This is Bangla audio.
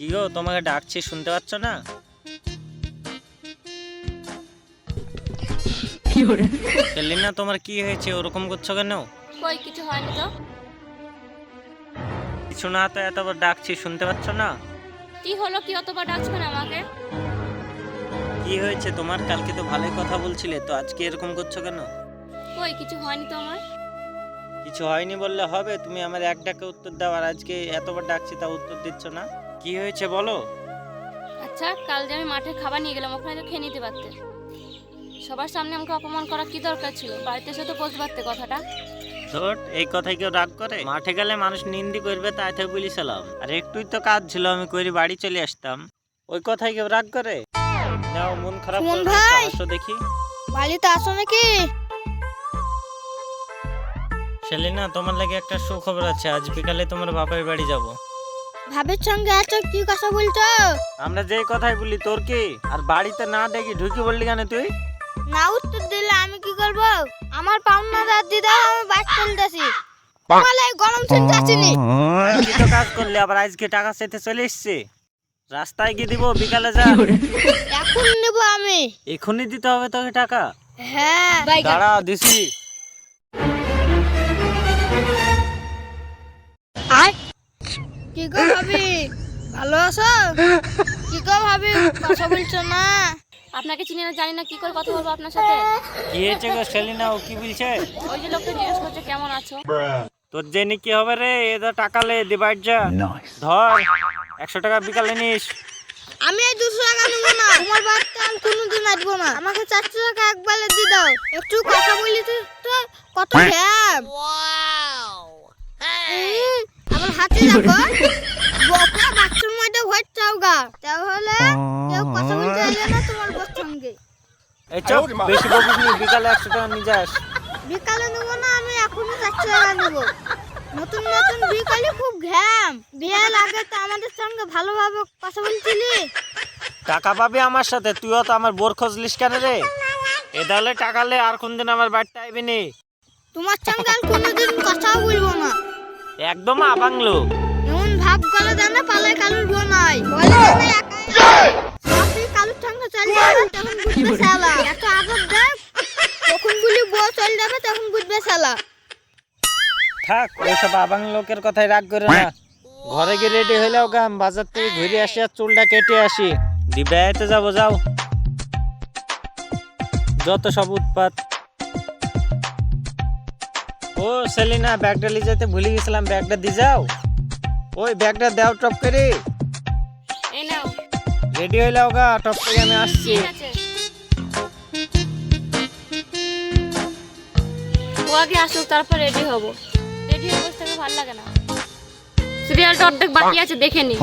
কি গো তোমাকে ডাকছি শুনতে পাচ্ছ না? সেলিনা তোমার কি হয়েছে? ওরকম করছ কেন? কই কিছু হয়নি তো? কিছু না তো এতবার ডাকছি শুনতে পাচ্ছ না? কি হলো কি অতবার ডাকছেন আমাকে? কি হয়েছে তোমার? কালকে তো ভালোই কথা বলছিলে তো আজকে এরকম করছ কেন? কই কিছু হয়নি তো আমার? কিছু হয়নি বললে হবে তুমি আমার এক ডাকে উত্তর দাও আর আজকে এতবার ডাকছি তা উত্তর দিচ্ছ না? কি হয়েছে বলো? আচ্ছা কাল যে আমি মাঠে খাবার নিয়ে গেলাম ওখানে তো খেয়ে নিতে পারতে। সবার সামনে আমাকে অপমান করা কি দরকার ছিল? বাড়িতে এসে তো বলতে পারতে কথাটা। ধর এই কথাই কেউ রাগ করে? মাঠে গেলে মানুষ নিন্দি করবে তাই থেকে বলেছিলাম আর একটুই তো কাজ ছিল আমি করি বাড়ি চলে আসতাম। ওই কথাই কেউ রাগ করে? নাও মন খারাপ সুমন করবে না, ভাই! আসো দেখি। বাড়িতে আসো নাকি? সেলিনা তোমার লাগে একটা সুখবর আছে। আজ বিকালে তোমার বাপের বাড়ি যাব। ভাবের সঙ্গে আছো? কি কথা বলছো? আমরা যেই কথাই বলি তোর কি? আর বাড়িতে না দেখি ঢুকি বললি কেন তুই? না উত্তর দিলে আমি কি করব? আমার পাওনা রাত দিদা আমি বাস চলতেছি বলে গরম শুনতে আসিনি কি তো কাজ করলি আবার আজকে টাকা চাইতে চলে এসছে। রাস্তায় গিয়ে দিব? বিকালে যা। এখন নেব আমি। এখনই দিতে হবে তোকে টাকা। হ্যাঁ। দাঁড়া দিছি। কি গো ভাবি? ভালো আছো? কি গো ভাবি? কথা বলছো না। আপনাকে চিনি না জানি না কি করে কথা বলব আপনার সাথে? কি হয়েছে গো সেলিনা? ও কি বলছে? ওই যে লোকটা জিজ্ঞেস করছে কেমন আছো? তোর জেনে কি হবে রে? এটা টাকা লে দিবার যা। ধর একশো টাকা বিকালে নিস। আমি এই দুশো টাকা নেব না। তোমার বাচ্চা আমি কোনোদিন আসব না। আমাকে চারশো টাকা একবারে দিয়ে দাও। একটু কথা বলি তো কত ঘ্যাম উম, আমার হাতে রাখো। বকা বাথরুম মধ্যে ভর চাও গা। তাহলে কেউ কথা বলতে এলে না তোমার বর সঙ্গে এই চপ বেশি বকিস নি বিকালে একশো টাকা নিয়ে যাস। বিকালে নেব না আমি এখনই চারশো টাকা নেব। নতুন নতুন বিকালে খুব ঘ্যাম। বিয়ের আগে তো আমাদের সঙ্গে ভালোভাবে কথা বলছিলি। টাকা পাবি আমার সাথে তুইও তো আমার বোর খোঁজলিস কেন রে? এ তাহলে টাকা লে আর কোনদিন আমার বাড়িতে আইবি নি। তোমার সঙ্গে আর কোনোদিন কথাও বলব না। একদম আবাংলো এমন ভাব করে জানে পালে কালুর বউ নাই। বলে জানে একাই আপনি কালুর সঙ্গে চলে যাবে তখন বুঝবে শালা। এত আদর দেখ তখন বলি বউ চলে যাবে তখন বুঝবে শালা। থাক ওইসব আবাং লোকের কথাই রাগ করে না। ঘরে গিয়ে রেডি হইলেও গাম বাজার থেকে ঘুরে আসি আর চুলটা কেটে আসি। দিব্যাতে যাব যাও। যত সব উৎপাত। ও সেলিনা ব্যাগটা নিয়ে যেতে ভুলে গেছিলাম ব্যাগটা দিয়ে যাও। ওই ব্যাগটা দাও টপ করে। এই নাও। রেডি হইলেও গা টপ করে আমি আসছি। ও আগে আসুক তারপর রেডি হব। রেডি হয়ে বসে থাকতে ভালো লাগে না। সিরিয়ালটা অর্ধেক বাকি আছে দেখে নি।